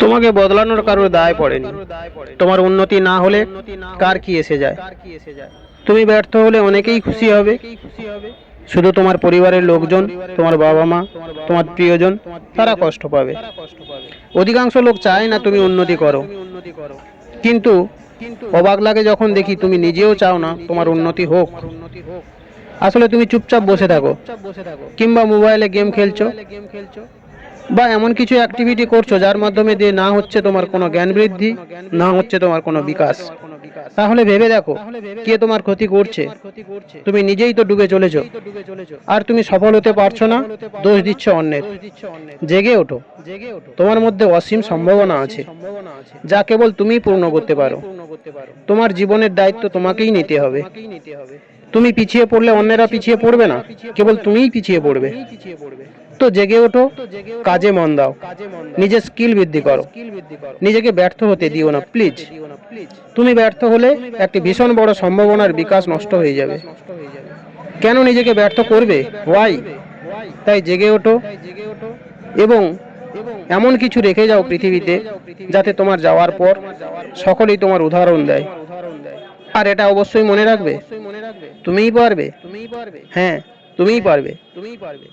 তোমাকে বদলানোর কারোর দায় পড়েনি। তোমার উন্নতি না হলে কার কি এসে যায়? তুমি ব্যর্থ হলে অনেকেই খুশি হবে। শুধু তোমার পরিবারের লোকজন, তোমার বাবা মা, তোমার প্রিয়জন, তারা কষ্ট পাবে। অধিকাংশ লোক চায় না তুমি উন্নতি করো। কিন্তু অবাক লাগে যখন দেখি তুমি নিজেও চাও না তোমার উন্নতি হোক। আসলে তুমি চুপচাপ বসে থাকো। কিংবা মোবাইলে গেম খেলছো। বা এমন কিছু অ্যাক্টিভিটি করছ যার মাধ্যমে দিয়ে না হচ্ছে তোমার কোনো জ্ঞান বৃদ্ধি, না হচ্ছে তোমার কোনো বিকাশ। তাহলে ভেবে দেখো কে তোমার ক্ষতি করছে। তুমি নিজেই তো ডুবে চলেছো। আর তুমি সফল হতে পারছ না, দোষ দিচ্ছ অন্যের। জেগে ওঠো। তোমার মধ্যে অসীম সম্ভাবনা আছে, যা কেবল তুমিই পূর্ণ করতে পারো। তোমার জীবনের দায়িত্ব তোমাকেই নিতে হবে। তুমি পিছিয়ে পড়লে অন্যেরা পিছিয়ে পড়বে না, কেবল তুমিই পিছিয়ে পড়বে। তো জেগে ওঠো, কাজে মন দাও নিজের স্কিল বৃদ্ধি করো, নিজেকে ব্যর্থ হতে দিও না প্লিজ তুমি ব্যর্থ হলে একটি ভীষণ বড় সম্ভাবনার বিকাশ নষ্ট হয়ে যাবে। কেন নিজেকে ব্যর্থ করবে? ওয়াই তাই জেগে ওঠো এবং এমন কিছু রেখে যাও পৃথিবীতে যাতে তোমার যাওয়ার পর সকলেই তোমার উদাহরণ দেয়। আর এটা অবশ্যই মনে রাখবে? তুমিই পারবে? হ্যাঁ তুমিই পারবে তুমিই পারবে।